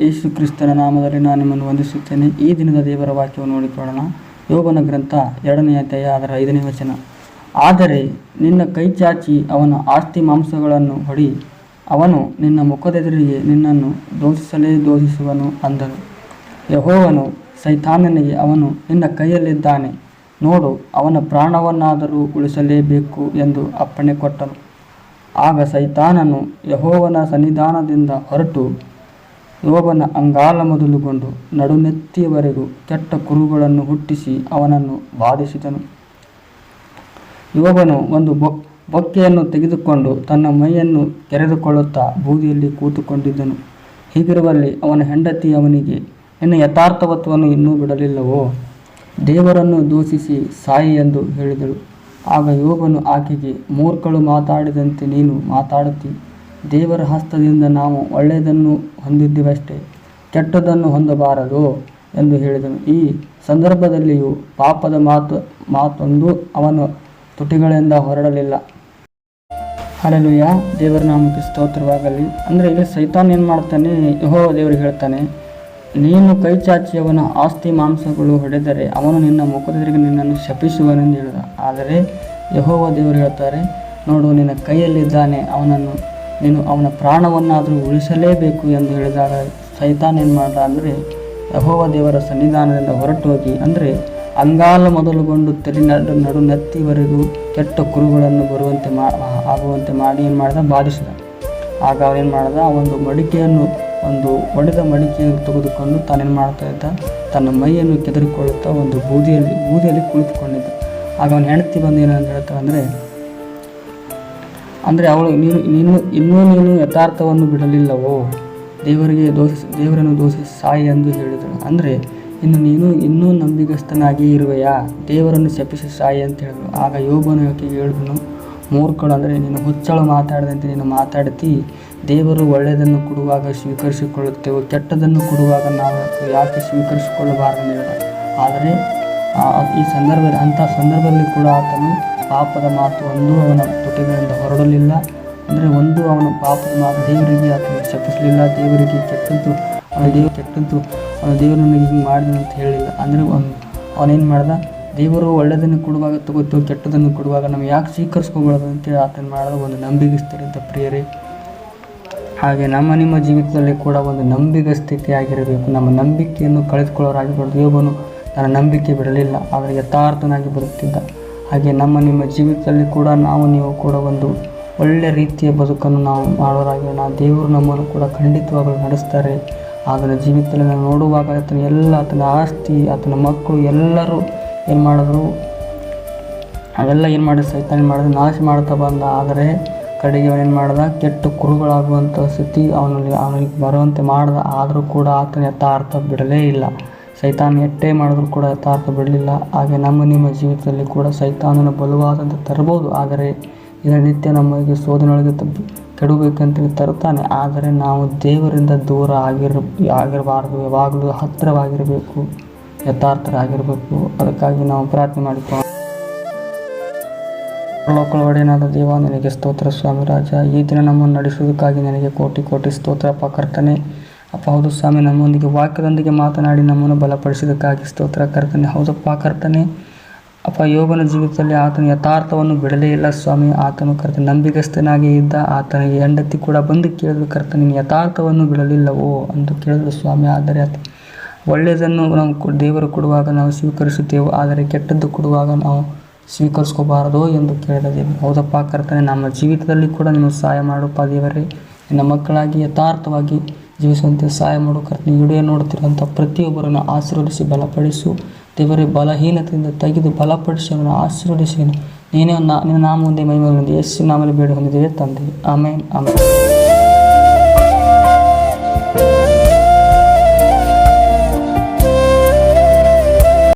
ಯೇಸು ಕ್ರಿಸ್ತನ ನಾಮದಲ್ಲಿ ನಾನು ನಿಮ್ಮನ್ನು ವಂದಿಸುತ್ತೇನೆ. ಈ ದಿನದ ದೇವರ ವಾಕ್ಯವನ್ನು ನೋಡಿಕೊಳ್ಳೋಣ ಯೋಗನ ಗ್ರಂಥ ಎರಡನೆಯ ಅಧ್ಯಾಯ, ಅದರ ಐದನೇ ವಚನ. ಆದರೆ ನಿನ್ನ ಕೈ ಚಾಚಿ ಅವನ ಆಸ್ತಿ ಮಾಂಸಗಳನ್ನು ಹೊಡಿ. ಅವನು ನಿನ್ನ ಮುಖದೆದುರಿಗೆ ನಿನ್ನನ್ನು ದೋಷಿಸಲೇ ದೋಷಿಸುವನು ಅಂದನು. ಯಹೋವನು ಸೈತಾನನಿಗೆ ಅವನು ನಿನ್ನ ಕೈಯಲ್ಲಿದ್ದಾನೆ. ನೋಡು, ಅವನ ಪ್ರಾಣವನ್ನಾದರೂ ಉಳಿಸಲೇಬೇಕು ಎಂದು ಅಪ್ಪಣೆ ಕೊಟ್ಟನು. ಆಗ ಸೈತಾನನು ಯಹೋವನ ಸನ್ನಿಧಾನದಿಂದ ಹೊರಟು ಯೋಬನ ಅಂಗಾಲ ಮೊದಲುಗೊಂಡು ನಡುನೆತ್ತಿಯವರೆಗೂ ಕೆಟ್ಟ ಕುರುಗಳನ್ನು ಹುಟ್ಟಿಸಿ ಅವನನ್ನು ಬಾಧಿಸಿದನು ಯೋಬನು ಒಂದು ಬೊ, ಬೊಕ್ಕೆಯನ್ನು ತೆಗೆದುಕೊಂಡು ತನ್ನ ಮೈಯನ್ನು ಕೆರೆದುಕೊಳ್ಳುತ್ತಾ ಬೂದಿಯಲ್ಲಿ ಕೂತುಕೊಂಡಿದ್ದನು. ಹೀಗಿರುವಲ್ಲಿ ಅವನ ಹೆಂಡತಿ ಅವನಿಗೆ, ನಿನ್ನ ಯಥಾರ್ಥವತ್ವವನ್ನು ಇನ್ನೂ ಬಿಡಲಿಲ್ಲವೋ? ದೇವರನ್ನು ದೂಷಿಸಿ ಸಾಯಿ ಎಂದು ಹೇಳಿದಳು. ಆಗ ಯೋಬನು ಆಕೆಗೆ, ಮೂರ್ಖಳು ಮಾತಾಡಿದಂತೆ ನೀನು ಮಾತಾಡುತ್ತಿ. ದೇವರ ಹಸ್ತದಿಂದ ನಾವು ಒಳ್ಳೆಯದನ್ನು ಹೊಂದಿದ್ದೇವಷ್ಟೇ, ಕೆಟ್ಟದ್ದನ್ನು ಹೊಂದಬಾರದು ಎಂದು ಹೇಳಿದನು. ಈ ಸಂದರ್ಭದಲ್ಲಿಯೂ ಪಾಪದ ಮಾತು, ಮಾತೊಂದು ಅವನ ತುಟಿಗಳಿಂದ ಹೊರಡಲಿಲ್ಲ. ಹಾಲೆಲುಯ್ಯ ದೇವರ ನಾಮಕ್ಕೆ ಸ್ತೋತ್ರವಾಗಲಿ. ಅಂದರೆ ಇಲ್ಲಿ ಸೈತಾನ್ ಏನು ಮಾಡ್ತಾನೆ? ಯಹೋ ದೇವರು ಹೇಳ್ತಾನೆ, ನೀನು ಕೈ ಚಾಚಿ ಅವನ ಆಸ್ತಿ ಮಾಂಸಗಳು ಹೊಡೆದರೆ ಅವನು ನಿನ್ನ ಮುಖದೆದುರಿಗೆ ನಿನ್ನನ್ನು ಶಪಿಸುವನೆಂದು ಹೇಳಿದ. ಆದರೆ ಯಹೋವ ದೇವರು ಹೇಳ್ತಾರೆ, ನೋಡು, ನಿನ್ನ ಕೈಯಲ್ಲಿದ್ದಾನೆ ಅವನನ್ನು ನೀನು ಅವನ ಪ್ರಾಣವನ್ನಾದರೂ ಉಳಿಸಲೇಬೇಕು ಎಂದು ಹೇಳಿದಾಗ ಸೈತಾನ್ ಏನು ಮಾಡ್ದ ಅಂದರೆ, ಯಹೋವ ದೇವರ ಸನ್ನಿಧಾನದಿಂದ ಹೊರಟು ಹೋಗಿ ಅಂದರೆ, ಅಂಗಾಲ ಮೊದಲುಗೊಂಡು ತಲೆ ನಡು ನಡು ನೆತ್ತಿವರೆಗೂ ಕೆಟ್ಟ ಕುರುಗಳನ್ನು ಬರುವಂತೆ ಮಾ, ಆಗುವಂತೆ ಮಾಡಿ ಏನು ಮಾಡಿದ? ಬಾಧಿಸಿದ. ಆಗ ಅವನೇನು ಮಾಡ್ದ? ಒಂದು ಮಡಿಕೆಯನ್ನು, ಒಂದು ಒಡೆದ ಮಡಿಕೆಯನ್ನು ತೆಗೆದುಕೊಂಡು ತಾನೇನು ಮಾಡ್ತಾ ಇದ್ದ? ತನ್ನ ಮೈಯನ್ನು ಕೆದರಿಕೊಳ್ಳುತ್ತಾ ಒಂದು ಬೂದಿಯಲ್ಲಿ ಬೂದಿಯಲ್ಲಿ ಕುಳಿತುಕೊಂಡಿದ್ದ. ಆಗ ಅವನ ಹೆಂಡತಿ ಬಂದು ಏನಂತ ಹೇಳ್ತಾರೆ ಅಂದರೆ ಅಂದರೆ ಅವಳು ನೀನು ನೀನು, ಇನ್ನೂ ನೀನು ಯಥಾರ್ಥವನ್ನು ಬಿಡಲಿಲ್ಲವೋ? ದೇವರಿಗೆ ದೋಷ, ದೇವರನ್ನು ದೋಷ ಸಾಯಿ ಎಂದು ಹೇಳಿದಳು. ಅಂದರೆ, ಇನ್ನು ನೀನು ಇನ್ನೂ ನಂಬಿಗಸ್ತನಾಗಿ ಇರುವೆಯಾ? ದೇವರನ್ನು ಶಪಿಸಿ ಸಾಯಿ ಅಂತ ಹೇಳಿದಳು. ಆಗ ಯೋಬನು ಆಕೆಗೆ ಹೇಳಿದನು, ಮೂರ್ಖಳು ಅಂದರೆ ನೀನು ಹುಚ್ಚಳು ಮಾತಾಡದಂತೆ ನೀನು ಮಾತಾಡ್ತಿ. ದೇವರು ಒಳ್ಳೆಯದನ್ನು ಕೊಡುವಾಗ ಸ್ವೀಕರಿಸಿಕೊಳ್ಳುತ್ತೇವೆ, ಕೆಟ್ಟದನ್ನು ಕೊಡುವಾಗ ನಾವು ಯಾಕೆ ಸ್ವೀಕರಿಸಿಕೊಳ್ಳಬಾರದು ಹೇಳಿದ ಆದರೆ ಈ ಸಂದರ್ಭದಲ್ಲಿ, ಅಂಥ ಸಂದರ್ಭದಲ್ಲಿ ಕೂಡ ಆತನು ಪಾಪದ ಮಾತು ಒಂದೂ ಅವನ ತುಟಿಗಳಿಂದ ಹೊರಡಲಿಲ್ಲ. ಅಂದರೆ ಒಂದು ಅವನ ಪಾಪದ ಮಾತು ದೇವರಿಗೆ ಆತನು ಶಪಿಸಲಿಲ್ಲ. ದೇವರಿಗೆ ಕೆಟ್ಟದ್ದು, ಅವನ ದೇವ ಕೆಟ್ಟದ್ದು, ಅವನ ದೇವರು ನನಗೆ ಹಿಂಗೆ ಮಾಡಿದ ಅಂತ ಹೇಳಿಲ್ಲ. ಅಂದರೆ ಅವನೇನು ಮಾಡ್ದ? ದೇವರು ಒಳ್ಳೆಯದನ್ನು ಕೊಡುವಾಗ ತಗೋತು, ಕೆಟ್ಟದನ್ನು ಕೊಡುವಾಗ ನಾವು ಯಾಕೆ ಸ್ವೀಕರಿಸ್ಕೋಬಾರ್ದು ಅಂತೇಳಿ ಆತನ ಮಾಡಿದ ಒಂದು ನಂಬಿಗಸ್ತರಿಂದ ಪ್ರಿಯರೇ. ಹಾಗೆ ನಮ್ಮ, ನಿಮ್ಮ ಜೀವಿತದಲ್ಲಿ ಕೂಡ ಒಂದು ನಂಬಿಗಸ್ತಿಕೆ ಆಗಿರಬೇಕು ನಮ್ಮ ನಂಬಿಕೆಯನ್ನು ಕಳೆದುಕೊಳ್ಳೋರಾಗಿರ್ಬೋದು ದೇವನು ತನ್ನ ನಂಬಿಕೆ ಬಿಡಲಿಲ್ಲ, ಆದರೆ ಯಥಾರ್ಥನಾಗಿ ಬರುತ್ತಿದ್ದ. ಹಾಗೆ ನಮ್ಮ ನಿಮ್ಮ ಜೀವಿತದಲ್ಲಿ ಕೂಡ ನಾವು ನೀವು ಕೂಡ ಒಂದು ಒಳ್ಳೆ ರೀತಿಯ ಬದುಕನ್ನು ನಾವು ಮಾಡೋರಾಗಿರೋಣ. ದೇವರು ನಮ್ಮನ್ನು ಕೂಡ ಖಂಡಿತವಾಗಲು ನಡೆಸ್ತಾರೆ. ಆತನ ಜೀವಿತದಲ್ಲಿ ನಾವು ನೋಡುವಾಗ ಆತನ ಎಲ್ಲ, ಆತನ ಆಸ್ತಿ, ಆತನ ಮಕ್ಕಳು ಎಲ್ಲರೂ ಏನು ಮಾಡಿದ್ರು? ಅವೆಲ್ಲ ಏನು ಮಾಡಿದ ಸೈತಾನ ಮಾಡಿದ್ರು? ನಾಶ ಮಾಡ್ತಾ ಬಂದ. ಆದರೆ ಕಡೆಗೆ ಅವನೇನು ಮಾಡ್ದ? ಕೆಟ್ಟು ಕುರುಗಳಾಗುವಂಥ ಸ್ಥಿತಿ ಅವನಲ್ಲಿ, ಅವನಿಗೆ ಬರುವಂತೆ ಮಾಡ್ದ. ಆದರೂ ಕೂಡ ಆತನ ಅರ್ಥ ಬಿಡಲೇ ಇಲ್ಲ. ಸೈತಾನ ಎಟ್ಟೇ ಮಾಡಿದ್ರು ಕೂಡ ಯಥಾರ್ಥ ಬಿಡಲಿಲ್ಲ. ಹಾಗೆ ನಮ್ಮ ನಿಮ್ಮ ಜೀವಿತದಲ್ಲಿ ಕೂಡ ಸೈತಾನನ ಬಲವಾದಂತೆ ತರಬಹುದು. ಆದರೆ ದಿನನಿತ್ಯ ನಮಗೆ ಸೋದನೊಳಗೆ ಕೆಡಬೇಕಂತೇಳಿ ತರುತ್ತಾನೆ. ಆದರೆ ನಾವು ದೇವರಿಂದ ದೂರ ಆಗಿರ, ಆಗಿರಬಾರ್ದು. ಯಾವಾಗಲೂ ಹತ್ತಿರವಾಗಿರಬೇಕು, ಯಥಾರ್ಥರಾಗಿರಬೇಕು. ಅದಕ್ಕಾಗಿ ನಾವು ಪ್ರಾರ್ಥನೆ ಮಾಡಿಕೊಂಡು ಲೋಕಲ್ ಒಡೆಯನಾದ ದೇವ, ನಿನಗೆ ಸ್ತೋತ್ರ ಸ್ವಾಮಿ ರಾಜ ಈ ದಿನ ನಮ್ಮನ್ನು ನಡೆಸುವುದಕ್ಕಾಗಿ ನನಗೆ ಕೋಟಿ ಕೋಟಿ ಸ್ತೋತ್ರ ಅಪ್ಪ ಕರ್ತನೆ. ಅಪ್ಪ, ಹೌದು ಸ್ವಾಮಿ, ನಮ್ಮೊಂದಿಗೆ ವಾಕ್ಯದೊಂದಿಗೆ ಮಾತನಾಡಿ ನಮ್ಮನ್ನು ಬಲಪಡಿಸಿದ್ದಕ್ಕಾಗಿ ಸ್ತೋತ್ರ, ಕರ್ತನೆ. ಹೌದಪ್ಪ ಕರ್ತನೆ. ಅಪ್ಪ ಯೋಗನ ಜೀವಿತದಲ್ಲಿ ಆತನ ಯಥಾರ್ಥವನ್ನು ಬಿಡಲೇ ಇಲ್ಲ ಸ್ವಾಮಿ. ಆತನು ಕರ್ತ ನಂಬಿಗಸ್ತನಾಗಿ ಇದ್ದ ಆತನಿಗೆ ಹೆಂಡತಿ ಕೂಡ ಬಂದು ಕೇಳಿದ್ರು ಕರ್ತ ನೀನು ಯಥಾರ್ಥವನ್ನು ಬಿಡಲಿಲ್ಲವೋ ಅಂತ ಕೇಳಿದ್ರು ಸ್ವಾಮಿ. ಆದರೆ ಆತ ಒಳ್ಳೆಯದನ್ನು ನಾವು ದೇವರು ಕೊಡುವಾಗ ನಾವು ಸ್ವೀಕರಿಸುತ್ತೇವೆ, ಆದರೆ ಕೆಟ್ಟದ್ದು ಕೊಡುವಾಗ ನಾವು ಸ್ವೀಕರಿಸ್ಕೋಬಾರದು ಎಂದು ಕೇಳಿದ ದೇವರು. ಹೌದಪ್ಪ ಕರ್ತನೆ, ನಮ್ಮ ಜೀವಿತದಲ್ಲಿ ಕೂಡ ನೀವು ಸಹಾಯ ಮಾಡಪ್ಪ ದೇವರೇ. ನಿನ್ನ ಮಕ್ಕಳಾಗಿ ಯಥಾರ್ಥವಾಗಿ ಜೀವಿಸುವಂತೆ ಸಹಾಯ ಮಾಡು. ಕರ್ತನ ವಿಡಿಯೋ ನೋಡ್ತಿರುವಂಥ ಪ್ರತಿಯೊಬ್ಬರನ್ನು ಆಶೀರ್ವದಿಸಿ, ಬಲಪಡಿಸು. ದೇವರೇ, ಬಲಹೀನತೆಯಿಂದ ತೆಗೆದು ಬಲಪಡಿಸಿ ಅವನನ್ನು ಆಶೀರ್ವದಿಸಿ ನೀನೇ ನಾ, ನಿನ್ನ ನಾಮ ಮುಂದೆ ಮೈ ಮುಂದೆ ಎಷ್ಟು ನಾಮಲ್ಲಿ ಬೇಡ ಹೊಂದಿದ್ದೇವೆ ತಂದೆ. ಆಮೇಲೆ ಆಮೇಲೆ